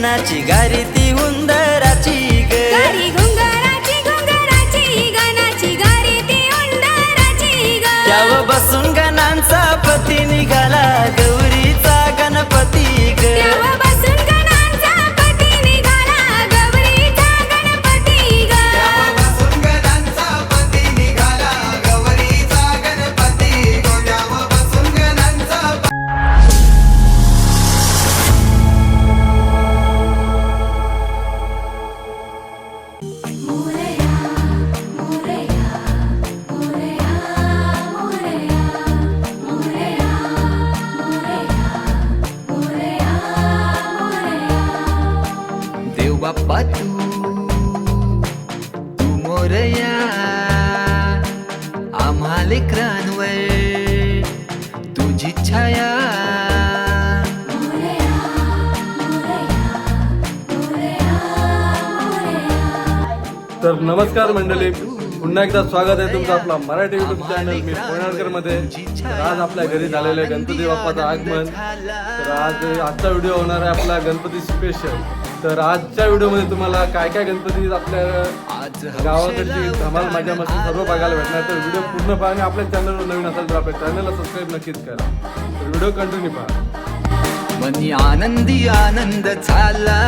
गणाची गारी ती उंदराची ग. गारी बसून नमस्कार मंडळी. पुन्हा एकदा स्वागत आहे तुमचं आपला मराठी युट्यूब चॅनल मी पुण्याळकरमध्ये तर आज आपल्या घरी झालेलं आहे गणपती बाप्पाचं आगमन. तर आज आजचा व्हिडिओ होणार आहे आपला गणपती स्पेशल तर आजच्या व्हिडिओमध्ये तुम्हाला काय काय गणपती आपल्या गावाकडची धमाल माझ्या मस्ती सर्व बघायला भेटणार. तर व्हिडिओ पूर्ण पहा आणि आपल्या चॅनलवर नवीन असेल तर आपल्या चॅनलला सबस्क्राईब नक्कीच करा. तर व्हिडिओ कंटिन्यू पहा. मनी आनंदी आनंद झाला.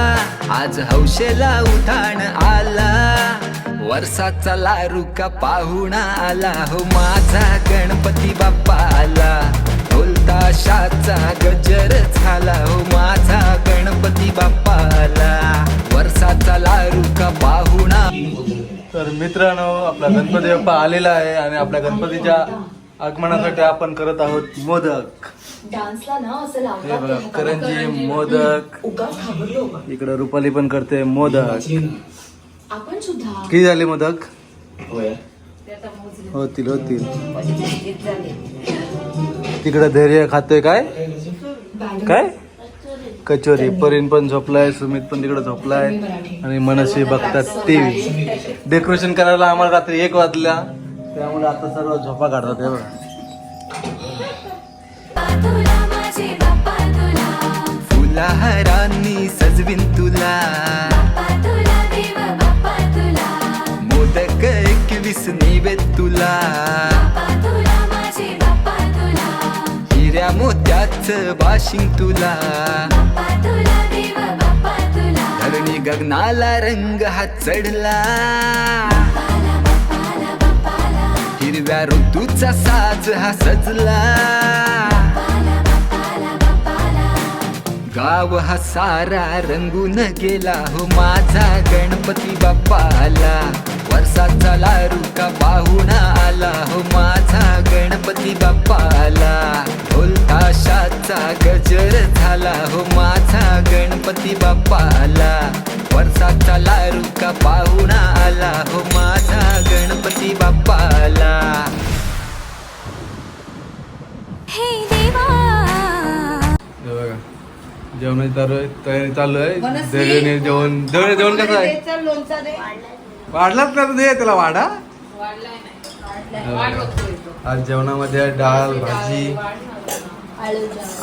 आज हौशेला उठाण आला. वर्षाचा लारुका पाहुणा आला? हो माझा गणपती बाप्पा आला. ढोलता शाचा गजर झाला. हो माझा गणपती बाप्पा आला. वर्षाचा लारुका पाहुणा? तर मित्रांनो आपला गणपती बाप्पा आलेला आहे आणि आपल्या गणपतीच्या आगमनासाठी आपण करत आहोत मोदक. डान्सला ना असं हे बघा करंजी मोदक. इकडं रुपाली पण करते मोदक. आपण सुद्धा किती झाले मोदक? होतील होतील. तिकडं धैर्य खातोय काय? काय? कचोरी. परीन पण झोपलाय सुमित पण तिकडे झोपलाय आणि मनसी बघतात टीव्ही. डेकोरेशन करायला आम्हाला रात्री एक वाजल्या. त्यामुळे आता सर्व झोपा काढतात हे बघा. फुलाहारांनी सजवीन तुला. एकवीस निवेद तुला? हिऱ्या मोत्याच बाशिंग तुला. धरणी गगनाला रंग हा चढला. बाप्पाला बाप्पाला बाप्पाला हिरव्या ऋतूचा साज हा सजला. बाप्पाला बाप्पाला बाप्पाला गाव हा सारा रंगून गेला हो माझा गणपती बाप्पा आला वर्षाचा लारुका पाहुणा आला हो माझा गणपती बाप्पा आला ढोल ताशाचा गजर झाला हो माझा गणपती बाप्पा आला वर्षाचा लारुका पाहुणा आला हो माझा गणपती बाप्पा आला हे देवा हे बघा जेवणाची तयारी तयारी चालू आहे जेवण धैर्य जेवण कसं आहे वाढलाच का दे त्याला वाडा हे. आज जेवणामध्ये डाळ भाजी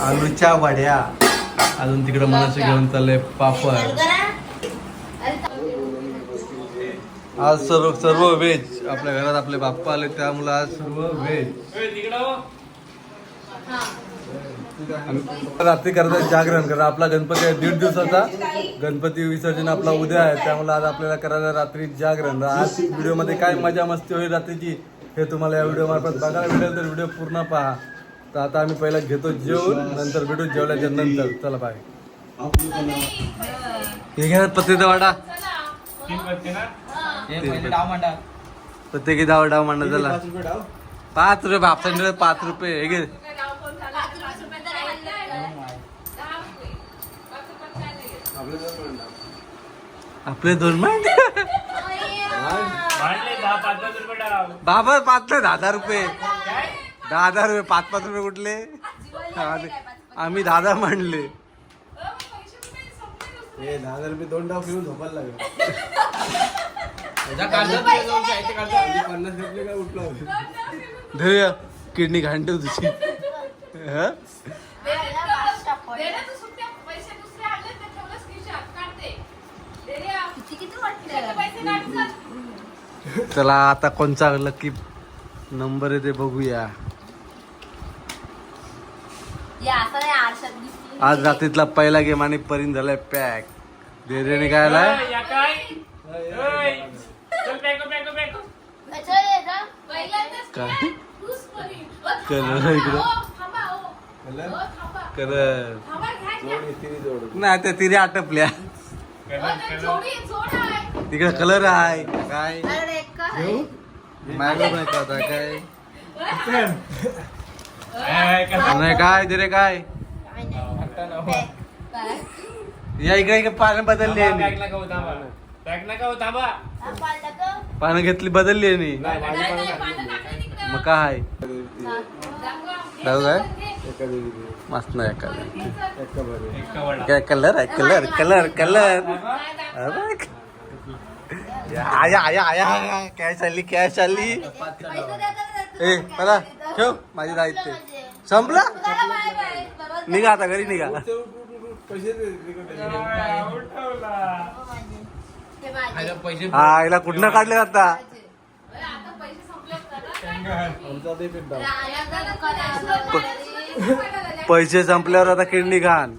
आलूच्या वड्या. अजून तिकडे मनाशी घेऊन चाललंय पापड. आज सर्व सर्व व्हेज. आपल्या घरात आपले बाप्पा आले त्यामुळे आज सर्व व्हेज. आम्ही रात्री करता जागरण करा. आपला गणपती आहे दीड दिवसाचा. गणपती विसर्जन आपला उद्या आहे. त्यामुळे आज आपल्याला करायला रात्री जागरण आज व्हिडिओमध्ये काय मजा मस्ती होईल रात्रीची हे तुम्हाला या व्हिडिओ मार्फत बघायला भेटेल तर व्हिडिओ पूर्ण पहा. तर आता आम्ही पहिला घेतो जेवण नंतर भेटू जेवल्याच्या नंतर. चला बाय हे घ्या पत्रिका वाडा प्रत्येकी डाव डाव मांडा चला. पाच रुपये बापसा पाच रुपये. हे घे. आपले दोन मांड बाबा पाच नाही दहा दहा रुपये. दहा दहा रुपये पाच पाच रुपये कुठले? आम्ही- आम्ही दहा दहा मांडले. हे दहा हजार रुपये दोन डाव घेऊन झोपायला लागले. पन्नास रुपये काय उठलो धरूया किडनी घाणते तुझी. चला आता कोणचा लकी नंबर आहे ते बघूया आज रात्रीतला पहिला गेम आणि परिण झालाय पॅक धैर्याने काय? आलाय काय? कलर इकडं. कलर नाही त्या तिथे आटपल्या. तिकडे कलर आहे काय? नाही कळत आहे. काय? नाही काय दिरे काय? या इकडे इकडे पानं बदलली आहे पानं घेतली बदलली आहे नी. मग काय मस्त नाही काय कलर आहे? कलर कलर कलर आया आया आया काय चालली काय चालली? ए चला ठेव माझी दायित्व संपला? निघा आता घरी निघा. हा याला कुठनं काढले आता? पैसे संपल्यावर आता किडनी घाण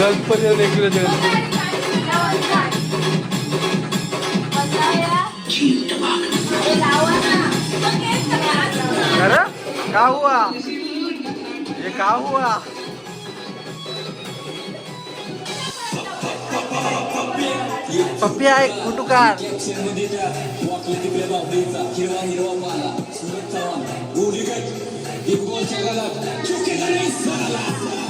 गणपती देखील अरे का हुआ? ये का हुआ? पप्पी आहे कुटुकार हे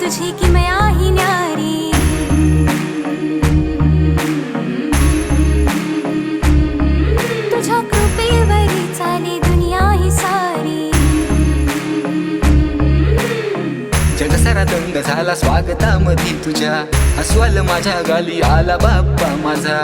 तुझी किमया ही न्यारी। तुझ्या कृपेवरी चाली दुनिया ही सारी। जग सारा दंग झाला स्वागतामध्ये तुझ्या। अस्वल माझ्या गाली आला बाप्पा माझा।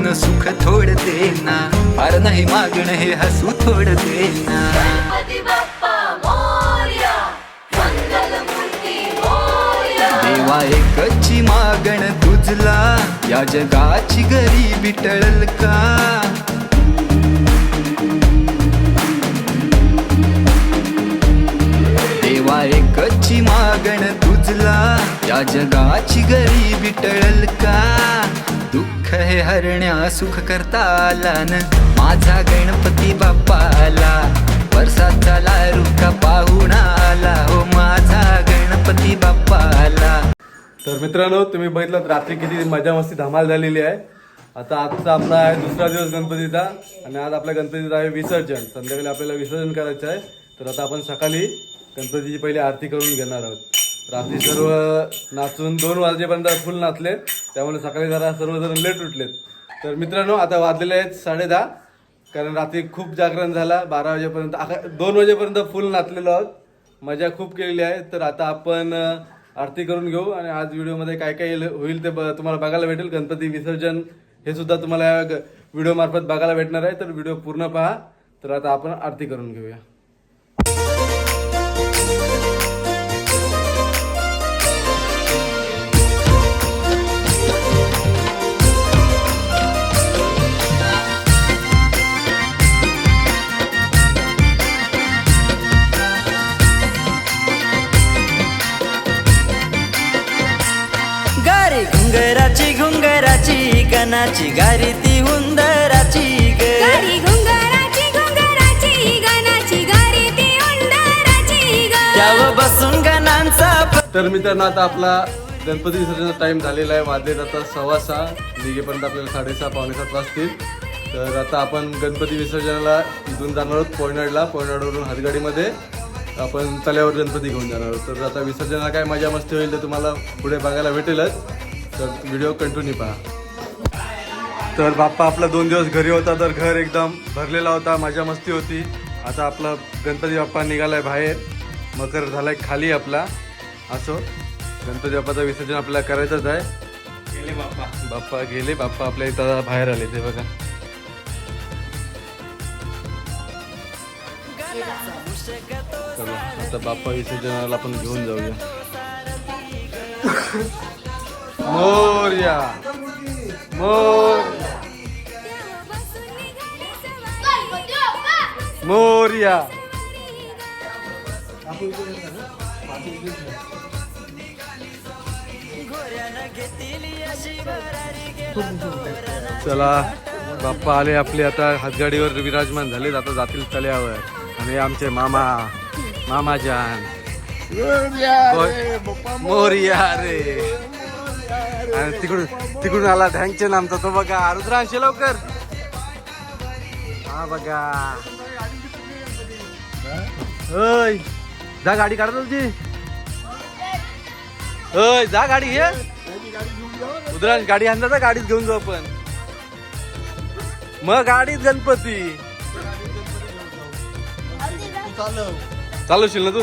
नेर्यानं सुख थोडं दे ना फार नाही मागणं हे हसू थोडं दे ना देवा एकची मागण तुझला. या जगाची गरीबी टळल का? देवा एकची मागण तुझला या जगाची गरी बिटळल का? दुःख हे हरण्या सुख करता आला न. माझा गणपती बाप्पाला वर्षाचा रुका पाहुणा आला. हो माझा गणपती बाप्पाला तर मित्रांनो तुम्ही बघितलं रात्री किती मजा मस्ती धमाल झालेली आहे. आता आजचा आपला आहे दुसरा दिवस गणपतीचा आणि आज आपल्या गणपतीचं आहे विसर्जन. संध्याकाळी आपल्याला विसर्जन करायचं आहे. तर आता आपण सकाळी गणपतीची पहिली आरती करून घेणार आहोत. रात्री सर्व नाचून दोन वाजेपर्यंत फुल नाचले. त्यामुळे सकाळी जरा सर्वजण लेट उठलेत. तर मित्रांनो आता वाजलेले आहेत साडे दहा. कारण रात्री खूप जागरण झाला. बारा वाजेपर्यंत अका दोन वाजेपर्यंत फुल नाचलेलो आहोत. मजा खूप केलेली आहे. तर आता आपण आरती करून घेऊ. आणि आज व्हिडिओमध्ये काय काय येईल- होईल ते ब- तुम्हाला बघायला भेटेल. गणपती विसर्जन हे सुद्धा तुम्हाला व्हिडिओमार्फत बघायला भेटणार आहे. तर व्हिडिओ पूर्ण पहा. तर आता आपण आरती करून घेऊया. गणाची गारी ती उंदराची ग. त्यावर बसून गणांचा तर मित्रांनो आता आपला गणपती विसर्जनाचा टाइम झालेला आहे. वाजलेत आता सव्वा सहा. निघेपर्यंत आपल्याला साडेसहा पावणे सात वाजतील. तर आता आपण गणपती विसर्जनाला इथून जाणार आहोत पोयनाडला पोयनाडवरून हातगाडीमध्ये आपण तल्यावर गणपती घेऊन जाणार आहोत. तर आता विसर्जनाला काय मजा मस्ती होईल ते तुम्हाला पुढे बघायला भेटेलच. तर व्हिडिओ कंटिन्यू पहा. तर बाप्पा आपला दोन दिवस घरी होता तर घर एकदम भरलेला होता मजा मस्ती होती. आता आपला गणपती बाप्पा निघालाय बाहेर. मकर झालाय खाली आपला. असो गणपती बाप्पाचं विसर्जन आपल्याला करायचंच आहे. गेले बाप्पा. बाप्पा गेले बाप्पा आपल्या इथं बाहेर आले ते बघा. चला आता बाप्पा विसर्जनाला आपण घेऊन जाऊया. मोर्या मोर. मोर्या. चला बाप्पा आले आपले आता. हातगाडीवर विराजमान झाले आता जातील तल्यावर आणि आमचे मामा मामा जान. मोरिया रे आणि तिकडून तिकडून आला थँकचे नामचा तो बघा रुद्रांशी लवकर. हा बघा. ओय जा गाडी काढा तुझी. ओय जा गाडी घे. उदरान गाडी आणला तर गाडीत घेऊन जाऊ आपण. मग गाडीत गणपती. चालवशील ना तू?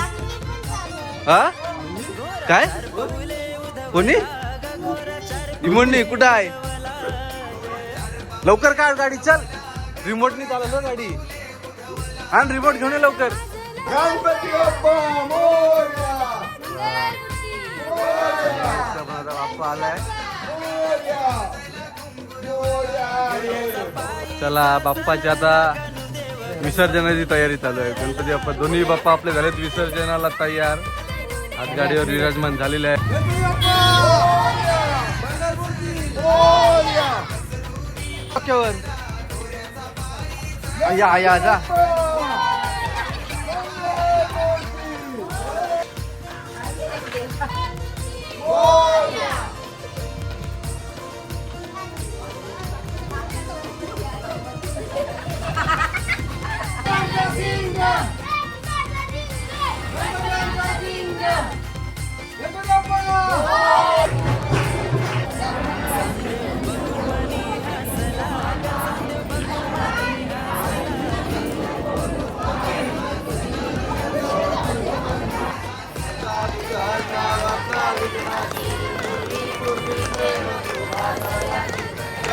हा? काय? कोणी? रिमोटनी कुठं आहे? लवकर काढ गाडी चल. रिमोटनी चालवलं गाडी. आण रिमोट घेऊन ये बाप्पा आलाय चला बाप्पाची आता विसर्जनाची तयारी चालू आहे. गणपती बाप्पा दोन्ही बाप्पा आपले झालेत विसर्जनाला तयार. आज गाडीवर विराजमान झालेले आहे. या या जा. Moya!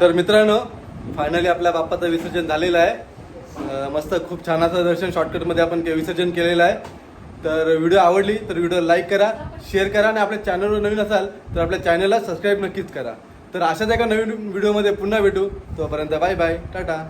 तर मित्रांनो फायनली आपल्या बाप्पाचं विसर्जन झालेलं आहे. मस्त खूप छान असं दर्शन शॉर्टकटमध्ये आपण विसर्जन केलेलं आहे. तर व्हिडिओ आवडली तर व्हिडिओ लाईक करा शेअर करा आणि आपल्या चॅनलवर नवीन असाल तर आपल्या चॅनलला सबस्क्राईब नक्कीच करा. तर अशाच एका नवीन व्हिडिओमध्ये पुन्हा भेटू. तोपर्यंत बाय बाय टाटा.